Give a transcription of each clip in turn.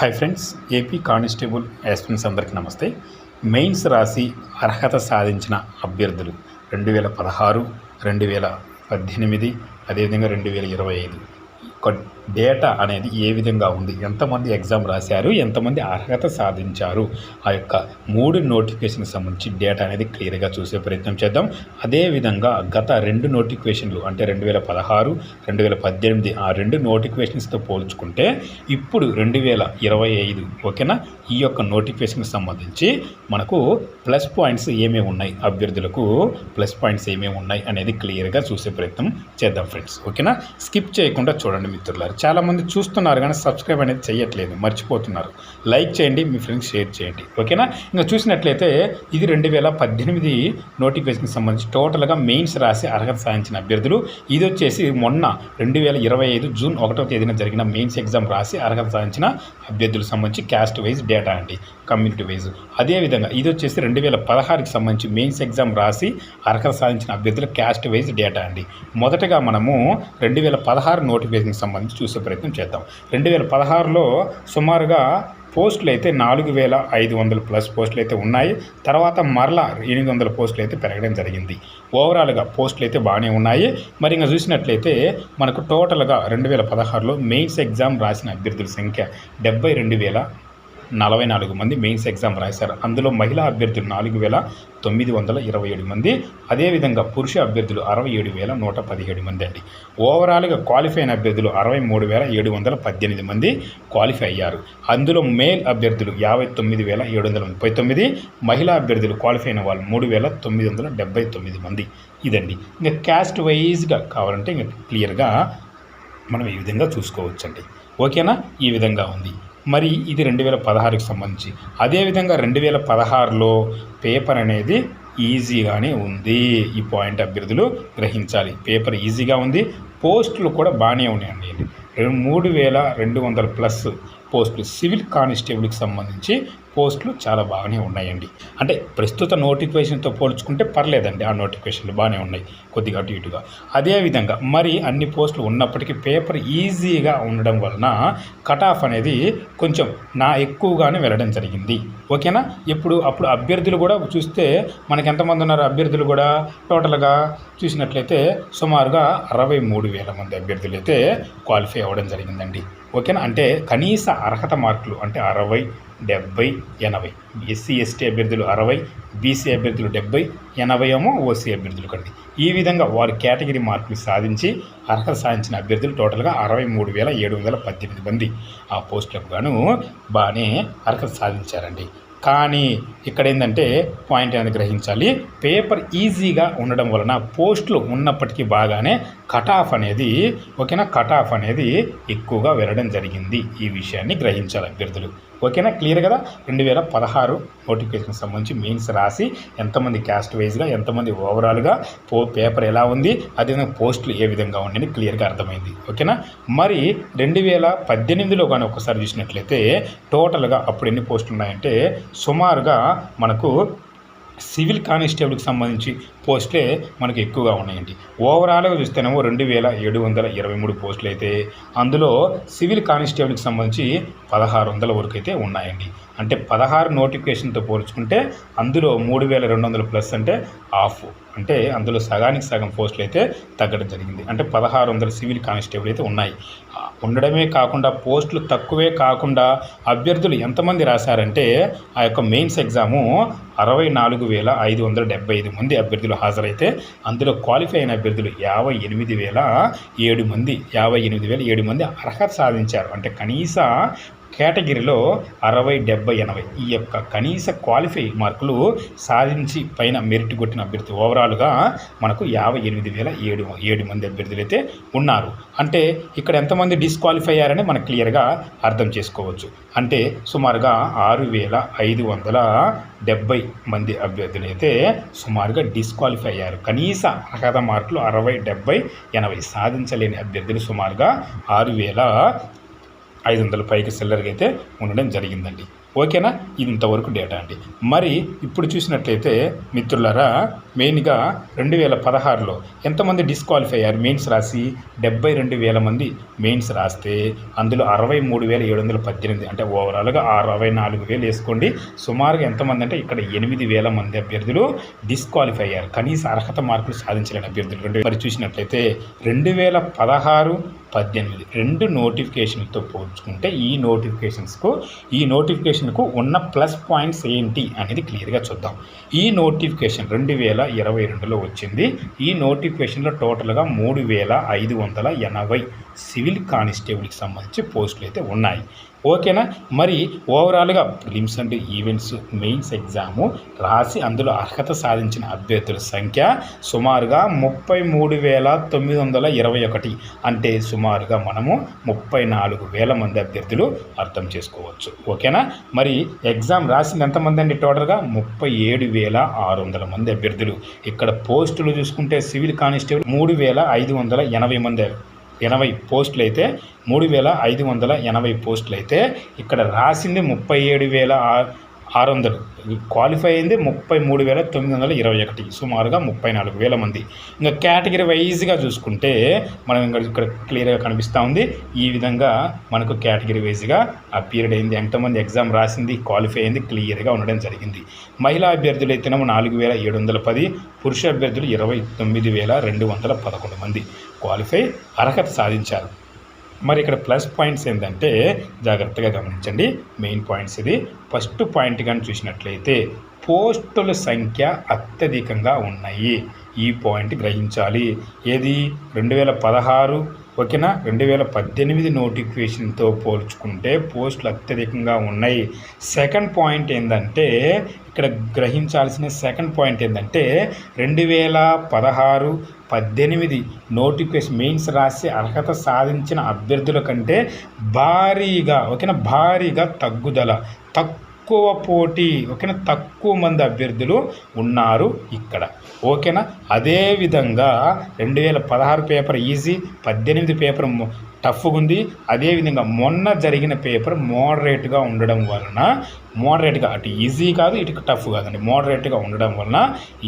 Hi friends AP constable aspirants అందరికీ నమస్తే. Mains రాసి అర్హత సాధించిన అభ్యర్థులు రెండు వేల పదహారు రెండు వేల పద్దెనిమిది అదేవిధంగా రెండు వేల ఇరవై ఐదు. డేటా అనేది ఏ విధంగా ఉంది? ఎంతమంది ఎగ్జామ్ రాశారు? ఎంతమంది అర్హత సాధించారు? ఆ యొక్క మూడు నోటిఫికేషన్కి సంబంధించి డేటా అనేది క్లియర్గా చూసే ప్రయత్నం చేద్దాం. అదేవిధంగా గత రెండు నోటిఫికేషన్లు అంటే రెండు వేల పదహారు రెండు వేల పద్దెనిమిది ఆ రెండు నోటిఫికేషన్స్తో పోల్చుకుంటే ఇప్పుడు రెండు వేల ఇరవై ఐదు ఓకేనా? ఈ యొక్క నోటిఫికేషన్కి సంబంధించి మనకు ప్లస్ పాయింట్స్ ఏమేమి ఉన్నాయి? అభ్యర్థులకు ప్లస్ పాయింట్స్ ఏమేమి ఉన్నాయి అనేది క్లియర్గా చూసే ప్రయత్నం చేద్దాం ఫ్రెండ్స్. ఓకేనా? స్కిప్ చేయకుండా చూడండి మిత్రులారు. చాలామంది చూస్తున్నారు కానీ సబ్స్క్రైబ్ అనేది చేయట్లేదు మర్చిపోతున్నారు. లైక్ చేయండి మీ ఫ్రెండ్స్ షేర్ చేయండి. ఓకేనా? ఇంకా చూసినట్లయితే ఇది రెండు వేల పద్దెనిమిది నోటిఫికేషన్కి సంబంధించి టోటల్గా మెయిన్స్ రాసి అర్హత సాధించిన అభ్యర్థులు. ఇది వచ్చేసి మొన్న రెండు వేల ఇరవై ఐదు జూన్ ఒకటో తేదీన జరిగిన మెయిన్స్ ఎగ్జామ్ రాసి అర్హత సాధించిన అభ్యర్థులకు సంబంధించి క్యాస్ట్ వైజ్ డేటా అండి కమ్యూనిటీ వైజ్. అదేవిధంగా ఇది వచ్చేసి రెండు వేల పదహారుకి సంబంధించి మెయిన్స్ ఎగ్జామ్ రాసి అర్హత సాధించిన అభ్యర్థుల క్యాస్ట్ వైజ్ డేటా అండి. మొదటగా మనము రెండు వేల పదహారు నోటిఫికేషన్కి సంబంధించి చూసే ప్రయత్నం చేద్దాం. రెండు వేల పదహారులో సుమారుగా పోస్టులు అయితే నాలుగు వేల ఐదు వందల ప్లస్ పోస్టులు అయితే ఉన్నాయి. తర్వాత మరలా ఎనిమిది వందల పోస్టులు అయితే పెరగడం జరిగింది. ఓవరాల్గా పోస్టులు అయితే బాగానే ఉన్నాయి. మరి ఇంకా చూసినట్లయితే మనకు టోటల్గా రెండు వేల పదహారులో మెయిన్స్ ఎగ్జామ్ రాసిన అభ్యర్థుల సంఖ్య డెబ్బై రెండు వేల నలభై నాలుగు మంది మెయిన్స్ ఎగ్జామ్ రాశారు. అందులో మహిళా అభ్యర్థులు నాలుగు వేల తొమ్మిది వందల ఇరవై ఏడు మంది అదేవిధంగా పురుష అభ్యర్థులు అరవై ఏడు వేల నూట పదిహేడు మంది అండి. ఓవరాల్గా క్వాలిఫై అయిన అభ్యర్థులు అరవై మూడు వేల ఏడు వందల పద్దెనిమిది మంది క్వాలిఫై అయ్యారు. అందులో మేల్ అభ్యర్థులు యాభై తొమ్మిది వేల ఏడు వందల ముప్పై తొమ్మిది మహిళా అభ్యర్థులు క్వాలిఫై అయిన వాళ్ళు మూడు వేల తొమ్మిది వందల డెబ్బై తొమ్మిది మంది. ఇదండి. ఇంకా క్యాస్ట్ వైజ్గా కావాలంటే ఇంకా క్లియర్గా మనం ఈ విధంగా చూసుకోవచ్చండి. ఓకేనా? ఈ విధంగా ఉంది. మరి ఇది రెండు వేల పదహారుకి సంబంధించి. అదేవిధంగా రెండు వేల పదహారులో పేపర్ అనేది ఈజీగానే ఉంది. ఈ పాయింట్ అభ్యర్థులు గ్రహించాలి. పేపర్ ఈజీగా ఉంది. పోస్టులు కూడా బాగానే ఉన్నాయండి. రెండు మూడు వేల రెండు వందల ప్లస్ పోస్టులు సివిల్ కానిస్టేబుల్కి సంబంధించి పోస్టులు చాలా బాగానే ఉన్నాయండి. అంటే ప్రస్తుత నోటిఫికేషన్తో పోల్చుకుంటే పర్లేదండి ఆ నోటిఫికేషన్లు బాగానే ఉన్నాయి కొద్దిగా అటు ఇటుగా. అదేవిధంగా మరి అన్ని పోస్టులు ఉన్నప్పటికీ పేపర్ ఈజీగా ఉండడం వలన కట్ ఆఫ్ అనేది కొంచెం నా ఎక్కువగానే వెళ్ళడం జరిగింది. ఓకేనా? ఇప్పుడు అప్పుడు అభ్యర్థులు కూడా చూస్తే మనకి ఎంతమంది ఉన్నారు అభ్యర్థులు కూడా? టోటల్గా చూసినట్లయితే సుమారుగా అరవై మూడు వేల మంది అభ్యర్థులు అయితే క్వాలిఫై అవ్వడం జరిగిందండి. ఓకేనా? అంటే కనీస అర్హత మార్కులు అంటే అరవై డెబ్బై ఎనభై. ఎస్సీ ఎస్టీ అభ్యర్థులు అరవై బీసీ అభ్యర్థులు డెబ్బై ఎనభై ఏమో ఓసీ అభ్యర్థులు కండి. ఈ విధంగా వారి కేటగిరీ మార్కులు సాధించి అర్హత సాధించిన అభ్యర్థులు టోటల్గా అరవై మూడు వేల ఏడు వందల పద్దెనిమిది మంది. ఆ పోస్టులకు గాను బాగానే అర్హత సాధించారండి. కానీ ఇక్కడ ఏంటంటే పాయింట్ అనేది గ్రహించాలి. పేపర్ ఈజీగా ఉండడం వలన పోస్టులు ఉన్నప్పటికీ బాగానే కట్ ఆఫ్ అనేది ఓకేనా? కట్ ఆఫ్ అనేది ఎక్కువగా వెళ్ళడం జరిగింది ఈ విషయాన్ని గ్రహించాలి అభ్యర్థులు. ఓకేనా? క్లియర్ కదా? రెండు వేల పదహారు నోటిఫికేషన్ సంబంధించి మెయిన్స్ రాసి ఎంతమంది క్యాస్ట్ వైజ్గా ఎంతమంది ఓవరాల్గా పో పేపర్ ఎలా ఉంది అదేవిధంగా పోస్టులు ఏ విధంగా ఉన్నాయని క్లియర్గా అర్థమైంది. ఓకేనా? మరి రెండు వేల పద్దెనిమిదిలో కానీ ఒకసారి చూసినట్లయితే టోటల్గా అప్పుడు ఎన్ని పోస్టులు ఉన్నాయంటే సుమారుగా మనకు సివిల్ కానిస్టేబుల్కి సంబంధించి పోస్టులే మనకు ఎక్కువగా ఉన్నాయండి. ఓవరాల్గా చూస్తేనేమో రెండు వేల ఏడు వందల ఇరవై మూడు పోస్టులు అయితే అందులో సివిల్ కానిస్టేబుల్కి సంబంధించి పదహారు వందల వరకు అయితే ఉన్నాయండి. అంటే పదహారు నోటిఫికేషన్తో పోల్చుకుంటే అందులో మూడు వేల రెండు వందల ప్లస్ అంటే ఆఫ్ అంటే అందులో సగానికి సగం పోస్టులు అయితే తగ్గడం జరిగింది. అంటే పదహారు వందల సివిల్ కానిస్టేబుల్ అయితే ఉన్నాయి. ఉండడమే కాకుండా పోస్టులు తక్కువే కాకుండా అభ్యర్థులు ఎంతమంది రాశారంటే ఆ యొక్క మెయిన్స్ ఎగ్జాము అరవై నాలుగు వేల ఐదు వందల డెబ్బై ఐదు మంది అభ్యర్థులు హాజరైతే అందులో క్వాలిఫై అయిన అభ్యర్థులు యాభై ఎనిమిది వేల ఏడు మంది యాభై ఎనిమిది వేల ఏడు మంది అర్హత సాధించారు. అంటే కనీస కేటగిరీలో అరవై డెబ్బై ఎనభై ఈ యొక్క కనీస క్వాలిఫై మార్కులు సాధించి పైన మెరిట్ కొట్టిన అభ్యర్థి ఓవరాల్గా మనకు యాభై ఎనిమిది వేల ఏడు ఏడు మంది అభ్యర్థులు అయితే ఉన్నారు. అంటే ఇక్కడ ఎంతమంది డిస్క్వాలిఫై అయ్యారని మనం క్లియర్గా అర్థం చేసుకోవచ్చు. అంటే సుమారుగా ఆరు వేల ఐదు వందల డెబ్బై మంది అభ్యర్థులు అయితే సుమారుగా డిస్క్వాలిఫై అయ్యారు. కనీస అర్హత మార్కులు అరవై డెబ్బై ఎనభై సాధించలేని అభ్యర్థులు సుమారుగా ఆరు వేల ఐదు వందల పైకి సెల్లర్గా అయితే ఉండడం జరిగిందండి. ఓకేనా? ఇది ఇంతవరకు డేటా అండి. మరి ఇప్పుడు చూసినట్లయితే మిత్రులరా మెయిన్గా రెండు వేల పదహారులో ఎంతమంది డిస్క్వాలిఫై అయ్యారు? మెయిన్స్ రాసి డెబ్బై రెండు వేల మంది మెయిన్స్ రాస్తే అందులో అరవై మూడు వేల ఏడు వందల పద్దెనిమిది అంటే ఓవరాల్గా అరవై నాలుగు వేలు వేసుకోండి. సుమారుగా ఎంతమంది అంటే ఇక్కడ ఎనిమిది వేల మంది అభ్యర్థులు డిస్క్వాలిఫై అయ్యారు. కనీస అర్హత మార్కులు సాధించలేని అభ్యర్థులు రెండు. మరి చూసినట్లయితే రెండు వేల పదహారు పద్దెనిమిది. రెండు నోటిఫికేషన్లతో పోల్చుకుంటే ఈ నోటిఫికేషన్స్కు ఈ నోటిఫికేషన్కు ఉన్న ప్లస్ పాయింట్స్ ఏంటి అనేది క్లియర్గా చూద్దాం. ఈ నోటిఫికేషన్ రెండు వేల ఇరవై రెండులో వచ్చింది. ఈ నోటిఫికేషన్లో టోటల్గా మూడు వేల ఐదు వందల ఎనభై సివిల్ కానిస్టేబుల్కి సంబంధించి పోస్టులు అయితే ఉన్నాయి. ఓకేనా? మరి ఓవరాల్గా prelims and events mains exam రాసి అందులో అర్హత సాధించిన అభ్యర్థుల సంఖ్య సుమారుగా ముప్పై మూడు వేల తొమ్మిది వందల ఇరవై ఒకటి. అంటే సుమారుగా మనము ముప్పై నాలుగు వేల మంది అభ్యర్థులు అర్థం చేసుకోవచ్చు. ఓకేనా? మరి ఎగ్జామ్ రాసింది ఎంతమంది అండి టోటల్గా? ముప్పై ఏడు వేల ఆరు వందల మంది అభ్యర్థులు. ఇక్కడ పోస్టులు చూసుకుంటే సివిల్ కానిస్టేబుల్ మూడు వేల ఐదు వందల ఎనభై మంది ఎనభై పోస్టులు అయితే మూడు వేల ఐదు వందల ఎనభై పోస్టులు అయితే ఇక్కడ రాసింది ముప్పై ఏడు వేల ఆరు వందలు క్వాలిఫై అయింది ముప్పై మూడు వేల తొమ్మిది వందల ఇరవై ఒకటి. సుమారుగా ముప్పై నాలుగు వేల మంది. ఇంకా కేటగిరీ వైజ్గా చూసుకుంటే మనం ఇంకా ఇక్కడ క్లియర్గా కనిపిస్తూ ఉంది. ఈ విధంగా మనకు కేటగిరీ వైజ్గా అపీరియడ్ అయింది. ఎంతమంది ఎగ్జామ్ రాసింది క్వాలిఫై అయింది క్లియర్గా ఉండడం జరిగింది. మహిళా అభ్యర్థులు అయితేనేమో నాలుగు వేల ఏడు వందల పది పురుష అభ్యర్థులు ఇరవై తొమ్మిది వేల రెండు వందల పదకొండు మంది. క్వాలిఫై అర్హత సాధించారు. మరి ఇక్కడ ప్లస్ పాయింట్స్ ఏంటంటే జాగ్రత్తగా గమనించండి. మెయిన్ పాయింట్స్ ఇది. ఫస్ట్ పాయింట్ కానీ చూసినట్లయితే పోస్టుల సంఖ్య అత్యధికంగా ఉన్నాయి. ఈ పాయింట్ గ్రహించాలి. ఏది? రెండు వేల పదహారు ఓకేనా? రెండు వేల పద్దెనిమిది నోటిఫికేషన్తో పోల్చుకుంటే పోస్టులు అత్యధికంగా ఉన్నాయి. సెకండ్ పాయింట్ ఏంటంటే ఇక్కడ గ్రహించాల్సిన సెకండ్ పాయింట్ ఏంటంటే రెండు వేల పదహారు పద్దెనిమిది నోటిఫికేషన్ మెయిన్స్ రాసి అర్హత సాధించిన అభ్యర్థుల కంటే భారీగా ఓకేనా? భారీగా తగ్గుదల తక్కువ తక్కువ పోటీ ఓకేనా? తక్కువ మంది అభ్యర్థులు ఉన్నారు ఇక్కడ. ఓకేనా? అదేవిధంగా రెండు వేల పదహారు పేపర్ ఈజీ పద్దెనిమిది పేపర్ టఫ్గా ఉంది. అదేవిధంగా మొన్న జరిగిన పేపర్ మోడరేట్గా ఉండడం వలన మోడరేట్గా అటు ఈజీ కాదు ఇటు టఫ్ కాదండి. మోడరేట్గా ఉండడం వలన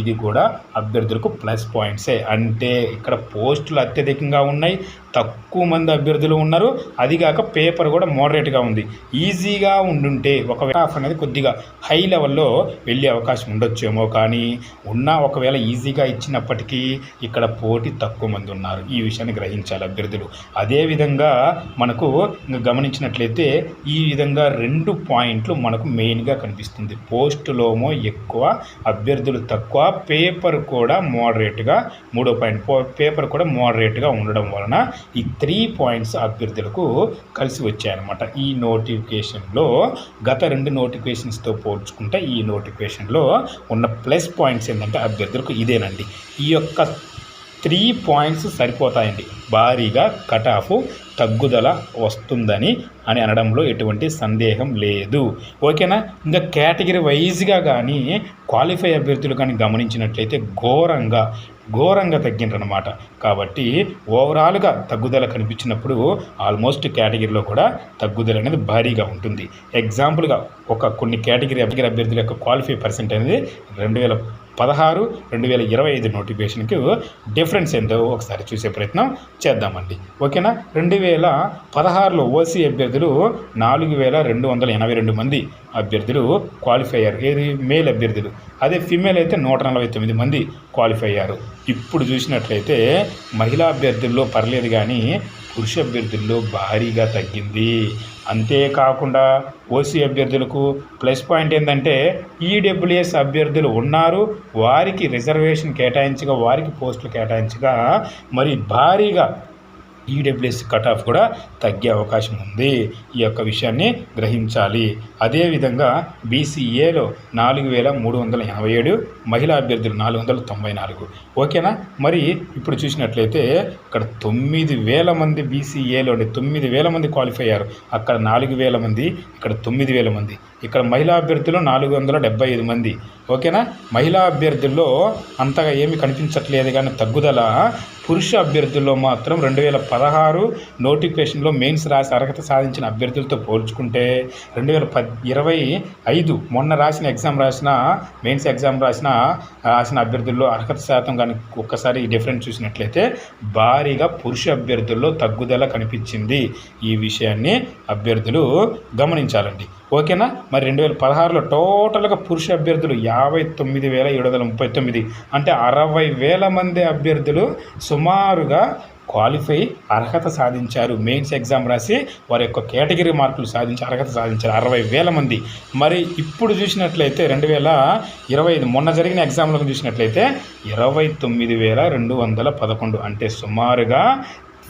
ఇది కూడా అభ్యర్థులకు ప్లస్ పాయింట్సే అంటే ఇక్కడ పోస్టులు అత్యధికంగా ఉన్నాయి తక్కువ మంది అభ్యర్థులు ఉన్నారు. అదిగాక పేపర్ కూడా మోడరేట్గా ఉంది. ఈజీగా ఉండుంటే ఒకవేళ ఆఫ్ అనేది కొద్దిగా హై లెవెల్లో వెళ్ళే అవకాశం ఉండొచ్చేమో కానీ ఉన్నా ఒకవేళ ఈజీగా ఇచ్చినప్పటికీ ఇక్కడ పోటీ తక్కువ మంది ఉన్నారు. ఈ విషయాన్ని గ్రహించాలి అభ్యర్థులు. అదేవిధంగా విధంగా మనకు గమనించినట్లయితే ఈ విధంగా రెండు పాయింట్లు మనకు మెయిన్గా కనిపిస్తుంది. పోస్టులోమో ఎక్కువ అభ్యర్థులు తక్కువ పేపర్ కూడా మోడరేట్గా మూడో పాయింట్ పేపర్ కూడా మోడరేట్గా ఉండడం వలన ఈ త్రీ పాయింట్స్ అభ్యర్థులకు కలిసి వచ్చాయన్నమాట. ఈ నోటిఫికేషన్లో గత రెండు నోటిఫికేషన్స్తో పోల్చుకుంటే ఈ నోటిఫికేషన్లో ఉన్న ప్లస్ పాయింట్స్ ఏంటంటే అభ్యర్థులకు ఇదేనండి. ఈ యొక్క త్రీ పాయింట్స్ సరిపోతాయండి. భారీగా కట్ ఆఫ్ తగ్గుదల వస్తుందని అని అనడంలో ఎటువంటి సందేహం లేదు. ఓకేనా? ఇంకా కేటగిరీ వైజ్గా కానీ క్వాలిఫై అభ్యర్థులు కానీ గమనించినట్లయితే ఘోరంగా ఘోరంగా తగ్గిండ్రనమాట కాబట్టి ఓవరాల్గా తగ్గుదల కనిపించినప్పుడు ఆల్మోస్ట్ కేటగిరీలో కూడా తగ్గుదల అనేది భారీగా ఉంటుంది. ఎగ్జాంపుల్గా ఒక కొన్ని కేటగిరీ అభ్యర్థుల యొక్క క్వాలిఫై పర్సెంట్ అనేది రెండు వేల పదహారు రెండు వేల ఇరవై ఐదు నోటిఫికేషన్కి డిఫరెన్స్ ఏంటో ఒకసారి చూసే ప్రయత్నం చేద్దామండి. ఓకేనా? రెండు వేల పదహారులో ఓసీ అభ్యర్థి అభ్యర్థులు నాలుగు వేల రెండు వందల ఎనభై రెండు మంది అభ్యర్థులు క్వాలిఫై అయ్యారు ఏది మేల్ అభ్యర్థులు. అదే ఫిమేల్ అయితే నూట నలభై తొమ్మిది మంది క్వాలిఫై అయ్యారు. ఇప్పుడు చూసినట్లయితే మహిళా అభ్యర్థుల్లో పర్లేదు కానీ పురుష అభ్యర్థుల్లో భారీగా తగ్గింది. అంతేకాకుండా ఓసీ అభ్యర్థులకు ప్లస్ పాయింట్ ఏంటంటే ఈడబ్ల్యూఎస్ అభ్యర్థులు ఉన్నారు. వారికి రిజర్వేషన్ కేటాయించగా వారికి పోస్టులు కేటాయించగా మరి భారీగా ఈడబ్ల్యూఎస్ కట్ ఆఫ్ కూడా తగ్గే అవకాశం ఉంది. ఈ యొక్క విషయాన్ని గ్రహించాలి. అదేవిధంగా బీసీఏలో నాలుగు వేల మూడు వందల ఎనభై ఏడు మహిళా అభ్యర్థులు నాలుగు వందల తొంభై నాలుగు. ఓకేనా? మరి ఇప్పుడు చూసినట్లయితే ఇక్కడ తొమ్మిది వేల మంది బీసీఏలో తొమ్మిది వేల మంది క్వాలిఫై అయ్యారు. అక్కడ నాలుగు వేల మంది ఇక్కడ తొమ్మిది వేల మంది. ఇక్కడ మహిళా అభ్యర్థులు నాలుగు వందల డెబ్బై ఐదు మంది. ఓకేనా? మహిళా అభ్యర్థుల్లో అంతగా ఏమి కనిపించట్లేదు కానీ తగ్గుదల పురుష అభ్యర్థుల్లో మాత్రం రెండు వేల పదహారు నోటిఫికేషన్లో మెయిన్స్ రాసి అర్హత సాధించిన అభ్యర్థులతో పోల్చుకుంటే రెండు వేల పద్ ఇరవై ఐదు మొన్న రాసిన ఎగ్జామ్ రాసిన మెయిన్స్ ఎగ్జామ్ రాసిన రాసిన అభ్యర్థుల్లో అర్హత శాతం కానీ ఒక్కసారి ఈ డిఫరెన్స్ చూసినట్లయితే భారీగా పురుష అభ్యర్థుల్లో తగ్గుదల కనిపించింది. ఈ విషయాన్ని అభ్యర్థులు గమనించాలండి. ఓకేనా? మరి రెండు వేల పదహారులో టోటల్గా పురుష అభ్యర్థులు యాభై తొమ్మిది వేల ఏడు వందల ముప్పై తొమ్మిది. అంటే అరవై వేల మంది అభ్యర్థులు సుమారుగా క్వాలిఫై అర్హత సాధించారు. మెయిన్స్ ఎగ్జామ్ రాసి వారి యొక్క కేటగిరీ మార్కులు సాధించి అర్హత సాధించారు. అరవై వేల మంది. మరి ఇప్పుడు చూసినట్లయితే రెండు వేల ఇరవై ఐదు మొన్న జరిగిన ఎగ్జామ్లో చూసినట్లయితే ఇరవై తొమ్మిది వేల రెండు వందల పదకొండు. అంటే సుమారుగా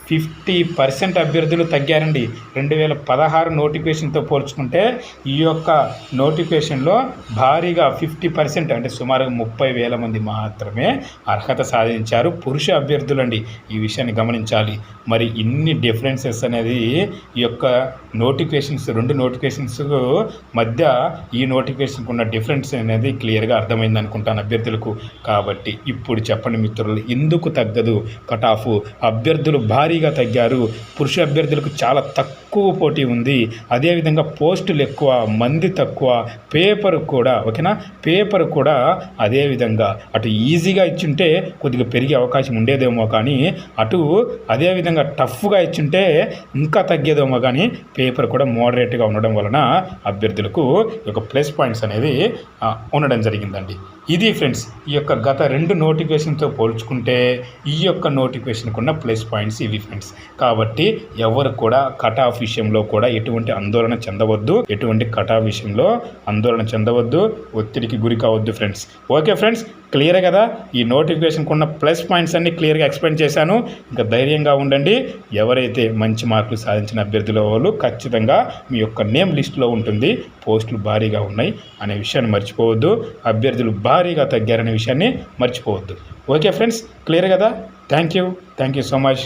ఫిఫ్టీ పర్సెంట్ అభ్యర్థులు తగ్గారండి. రెండు వేల పదహారు నోటిఫికేషన్తో పోల్చుకుంటే ఈ యొక్క నోటిఫికేషన్లో భారీగా ఫిఫ్టీ పర్సెంట్ అంటే సుమారుగా ముప్పై వేల మంది మాత్రమే అర్హత సాధించారు పురుష అభ్యర్థులు అండి ఈ విషయాన్ని గమనించాలి. మరి ఇన్ని డిఫరెన్సెస్ అనేది ఈ యొక్క నోటిఫికేషన్స్ రెండు నోటిఫికేషన్స్ మధ్య ఈ నోటిఫికేషన్కి ఉన్న డిఫరెన్స్ అనేది క్లియర్గా అర్థమైంది అనుకుంటాను అభ్యర్థులకు. కాబట్టి ఇప్పుడు చెప్పండి మిత్రులు ఎందుకు తగ్గదు? కట్ ఆఫ్ అభ్యర్థులు భారీగా తగ్గారు. పురుష అభ్యర్థులకు చాలా తక్కువ పోటీ ఉంది. అదేవిధంగా పోస్టులు ఎక్కువ మంది తక్కువ పేపర్ కూడా ఓకేనా? పేపర్ కూడా అదేవిధంగా అటు ఈజీగా ఇచ్చుంటే కొద్దిగా పెరిగే అవకాశం ఉండేదేమో కానీ అటు అదేవిధంగా టఫ్గా ఇచ్చుంటే ఇంకా తగ్గేదేమో కానీ పేపర్ కూడా మోడరేట్గా ఉండడం వలన అభ్యర్థులకు ఒక యొక్క ప్లస్ పాయింట్స్ అనేది ఉండడం జరిగిందండి. ఇది ఫ్రెండ్స్ ఈ యొక్క గత రెండు నోటిఫికేషన్తో పోల్చుకుంటే ఈ యొక్క నోటిఫికేషన్కున్న ప్లస్ పాయింట్స్ ఇవి ఫ్రెండ్స్ కాబట్టి ఎవరు కూడా కట్ ఆఫ్ విషయంలో కూడా ఎటువంటి ఆందోళన చెందవద్దు. ఎటువంటి కట్ ఆఫ్ విషయంలో ఆందోళన చెందవద్దు. ఒత్తిడికి గురి కావద్దు ఫ్రెండ్స్ ఓకే ఫ్రెండ్స్ క్లియర్ కదా? ఈ నోటిఫికేషన్కి ఉన్న ప్లస్ పాయింట్స్ అన్ని క్లియర్గా ఎక్స్ప్లెయిన్ చేశాను. ఇంకా ధైర్యంగా ఉండండి. ఎవరైతే మంచి మార్కులు సాధించిన అభ్యర్థుల వాళ్ళు ఖచ్చితంగా మీ యొక్క నేమ్ లిస్ట్లో ఉంటుంది. పోస్టులు భారీగా ఉన్నాయి అనే విషయాన్ని మర్చిపోవద్దు. అభ్యర్థులు భారీగా తగ్గారనే విషయాన్ని మర్చిపోవద్దు. ఓకే ఫ్రెండ్స్ క్లియర్ కదా? Thank you thank you so much